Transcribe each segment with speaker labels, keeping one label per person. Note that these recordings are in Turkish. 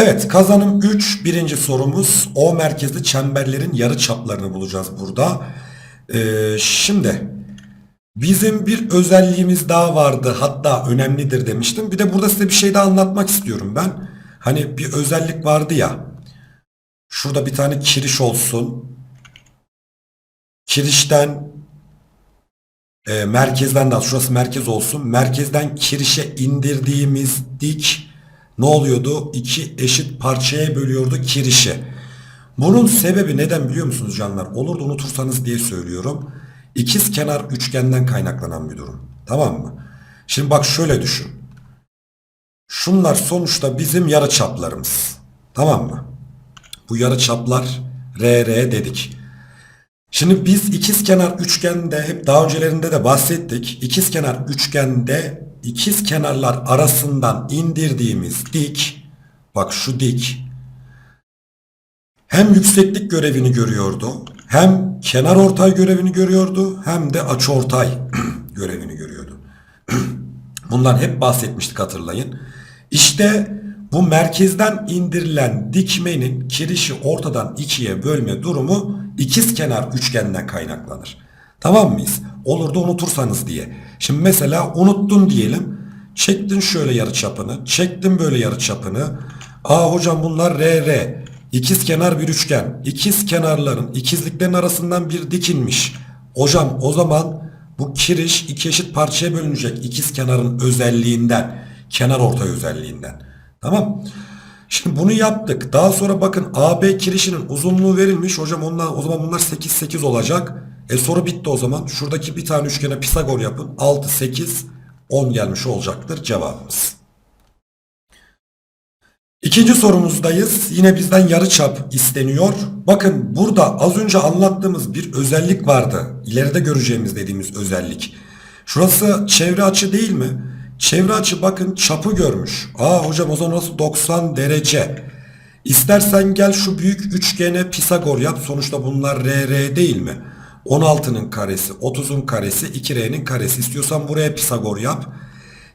Speaker 1: Evet kazanım 3 birinci sorumuz O merkezli çemberlerin yarı çaplarını bulacağız burada. Ee, şimdi bizim bir özelliğimiz daha vardı hatta önemlidir demiştim. Bir de burada size bir şey daha anlatmak istiyorum ben. Hani bir özellik vardı ya. Şurada bir tane kiriş olsun. Kirişten e, merkezden de şurası merkez olsun. Merkezden kirişe indirdiğimiz dik ne oluyordu? İki eşit parçaya bölüyordu kirişi. Bunun sebebi neden biliyor musunuz canlar? Olur da unutursanız diye söylüyorum. İkiz kenar üçgenden kaynaklanan bir durum. Tamam mı? Şimdi bak şöyle düşün. Şunlar sonuçta bizim yarı çaplarımız. Tamam mı? Bu yarı çaplar RR dedik. Şimdi biz ikizkenar üçgende hep daha öncelerinde de bahsettik. İkizkenar üçgende ikiz kenarlar arasından indirdiğimiz dik bak şu dik hem yükseklik görevini görüyordu, hem kenar ortay görevini görüyordu, hem de açıortay görevini görüyordu. Bundan hep bahsetmiştik hatırlayın. İşte bu merkezden indirilen dikmenin kirişi ortadan ikiye bölme durumu ikizkenar üçgenden kaynaklanır. Tamam mıyız? Olur da unutursanız diye. Şimdi mesela unuttun diyelim. Çektin şöyle yarıçapını, çektin böyle yarıçapını. Aa hocam bunlar RR. İkiz kenar bir üçgen. İkiz kenarların ikizliklerin arasından bir dikinmiş. Hocam o zaman bu kiriş iki eşit parçaya bölünecek ikiz kenarın özelliğinden, kenar ortay özelliğinden. Tamam? Şimdi bunu yaptık. Daha sonra bakın AB kirişinin uzunluğu verilmiş. Hocam ondan o zaman bunlar 8 8 olacak. E soru bitti o zaman. Şuradaki bir tane üçgene Pisagor yapın. 6 8 10 gelmiş olacaktır cevabımız. İkinci sorumuzdayız. Yine bizden yarıçap isteniyor. Bakın burada az önce anlattığımız bir özellik vardı. İleride göreceğimiz dediğimiz özellik. Şurası çevre açı değil mi? Çevre açı bakın çapı görmüş. Aa hocam o zaman orası 90 derece. İstersen gel şu büyük üçgene Pisagor yap. Sonuçta bunlar RR değil mi? 16'nın karesi, 30'un karesi, 2R'nin karesi. İstiyorsan buraya Pisagor yap.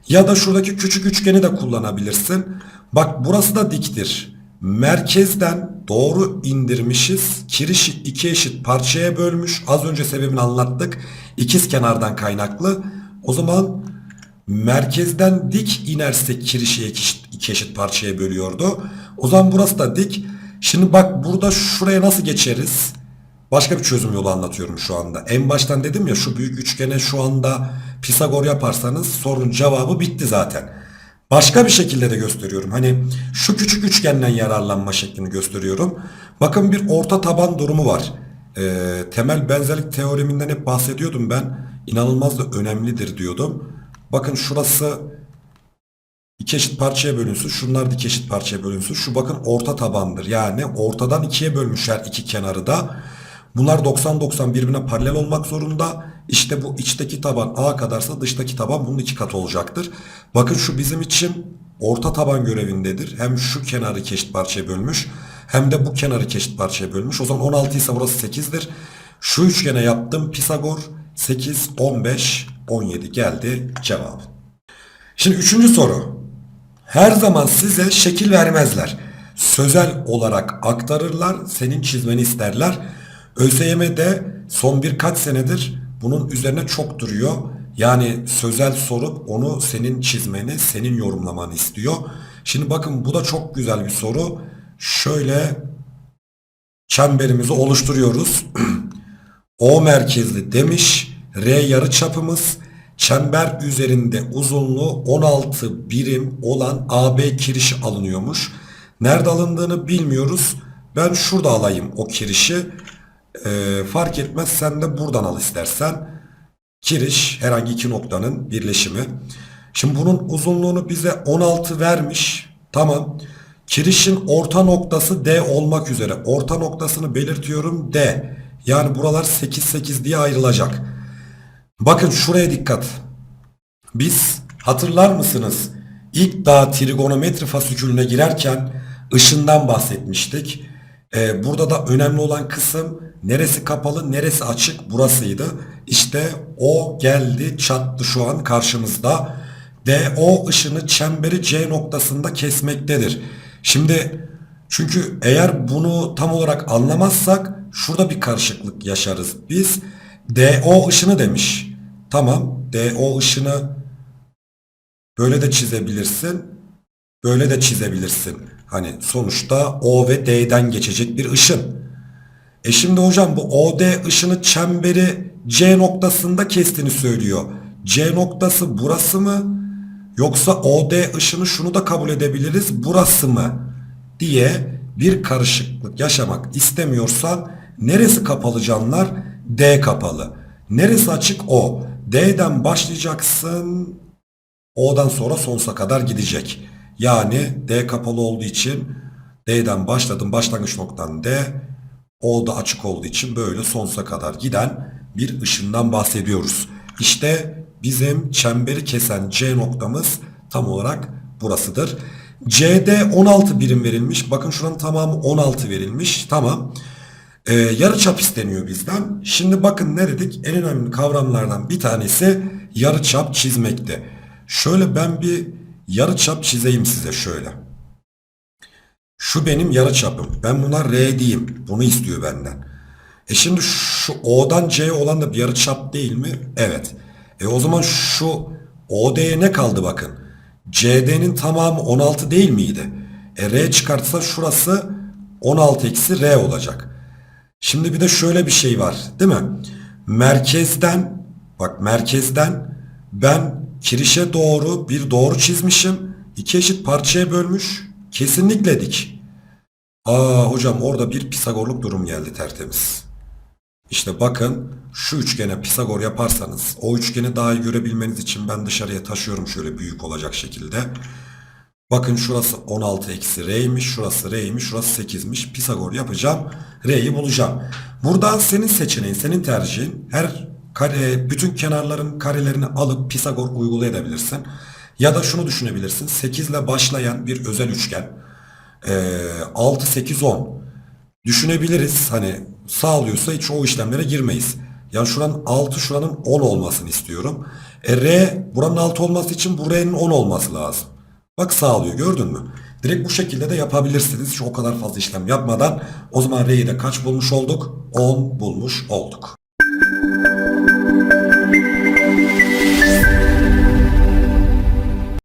Speaker 1: Ya da şuradaki küçük üçgeni de kullanabilirsin. Bak burası da diktir. Merkezden doğru indirmişiz. Kirişi iki eşit parçaya bölmüş. Az önce sebebini anlattık. İkiz kenardan kaynaklı. O zaman merkezden dik inerse kirişi iki eşit, parçaya bölüyordu. O zaman burası da dik. Şimdi bak burada şuraya nasıl geçeriz? Başka bir çözüm yolu anlatıyorum şu anda. En baştan dedim ya şu büyük üçgene şu anda Pisagor yaparsanız sorunun cevabı bitti zaten. Başka bir şekilde de gösteriyorum. Hani şu küçük üçgenden yararlanma şeklini gösteriyorum. Bakın bir orta taban durumu var. Ee, temel benzerlik teoreminden hep bahsediyordum ben. İnanılmaz da önemlidir diyordum. Bakın şurası iki eşit parçaya bölünsün. Şunlar da iki eşit parçaya bölünsün. Şu bakın orta tabandır. Yani ortadan ikiye bölmüşler iki kenarı da. Bunlar 90-90 birbirine paralel olmak zorunda. İşte bu içteki taban A kadarsa dıştaki taban bunun iki katı olacaktır. Bakın şu bizim için orta taban görevindedir. Hem şu kenarı iki eşit parçaya bölmüş hem de bu kenarı iki eşit parçaya bölmüş. O zaman 16 ise burası 8'dir. Şu üçgene yaptım Pisagor 8, 15, 17 geldi cevap. Şimdi üçüncü soru. Her zaman size şekil vermezler. Sözel olarak aktarırlar, senin çizmeni isterler. ÖSYM'de son birkaç senedir bunun üzerine çok duruyor. Yani sözel sorup onu senin çizmeni, senin yorumlamanı istiyor. Şimdi bakın bu da çok güzel bir soru. Şöyle çemberimizi oluşturuyoruz. O merkezli demiş. R yarı çapımız. Çember üzerinde uzunluğu 16 birim olan AB kirişi alınıyormuş. Nerede alındığını bilmiyoruz. Ben şurada alayım o kirişi. Ee, fark etmez sen de buradan al istersen. Kiriş herhangi iki noktanın birleşimi. Şimdi bunun uzunluğunu bize 16 vermiş. Tamam. Kirişin orta noktası D olmak üzere. Orta noktasını belirtiyorum D. Yani buralar 8 8 diye ayrılacak. Bakın şuraya dikkat. Biz hatırlar mısınız? İlk daha trigonometri fasikülüne girerken ışından bahsetmiştik. Ee, burada da önemli olan kısım neresi kapalı neresi açık burasıydı. İşte o geldi çattı şu an karşımızda. Ve o ışını çemberi C noktasında kesmektedir. Şimdi çünkü eğer bunu tam olarak anlamazsak şurada bir karışıklık yaşarız biz. DO ışını demiş. Tamam DO ışını böyle de çizebilirsin. Böyle de çizebilirsin. Hani sonuçta O ve D'den geçecek bir ışın. E şimdi hocam bu OD ışını çemberi C noktasında kestiğini söylüyor. C noktası burası mı? Yoksa OD ışını şunu da kabul edebiliriz burası mı? Diye bir karışıklık yaşamak istemiyorsan neresi kapalı canlar? D kapalı. Neresi açık? O. D'den başlayacaksın. O'dan sonra sonsuza kadar gidecek. Yani D kapalı olduğu için D'den başladım. Başlangıç noktan D. O da açık olduğu için böyle sonsuza kadar giden bir ışından bahsediyoruz. İşte bizim çemberi kesen C noktamız tam olarak burasıdır. C'de 16 birim verilmiş. Bakın şuranın tamamı 16 verilmiş. Tamam. Ee, yarıçap isteniyor bizden. Şimdi bakın ne dedik? En önemli kavramlardan bir tanesi yarıçap çizmekti. Şöyle ben bir yarıçap çizeyim size şöyle. Şu benim yarıçapım. Ben buna R diyeyim. Bunu istiyor benden. E şimdi şu O'dan C'ye olan da bir yarıçap değil mi? Evet. E o zaman şu OD'ye ne kaldı bakın. CD'nin tamamı 16 değil miydi? E R çıkartsa şurası 16 eksi R olacak. Şimdi bir de şöyle bir şey var değil mi? Merkezden bak merkezden ben kirişe doğru bir doğru çizmişim. İki eşit parçaya bölmüş. Kesinlikle dik. Aa hocam orada bir Pisagorluk durum geldi tertemiz. İşte bakın şu üçgene Pisagor yaparsanız o üçgeni daha iyi görebilmeniz için ben dışarıya taşıyorum şöyle büyük olacak şekilde. Bakın şurası 16 eksi R'ymiş, şurası R'ymiş, şurası 8'miş. Pisagor yapacağım, R'yi bulacağım. Buradan senin seçeneğin, senin tercihin. Her kare, bütün kenarların karelerini alıp Pisagor uygulayabilirsin. Ya da şunu düşünebilirsin. 8 ile başlayan bir özel üçgen. Ee, 6, 8, 10 düşünebiliriz. Hani sağlıyorsa hiç o işlemlere girmeyiz. Yani şuranın 6 şuranın 10 olmasını istiyorum. E R buranın 6 olması için bu R'nin 10 olması lazım. Bak sağlıyor gördün mü? Direkt bu şekilde de yapabilirsiniz. Hiç o kadar fazla işlem yapmadan o zaman R'yi de kaç bulmuş olduk? 10 bulmuş olduk.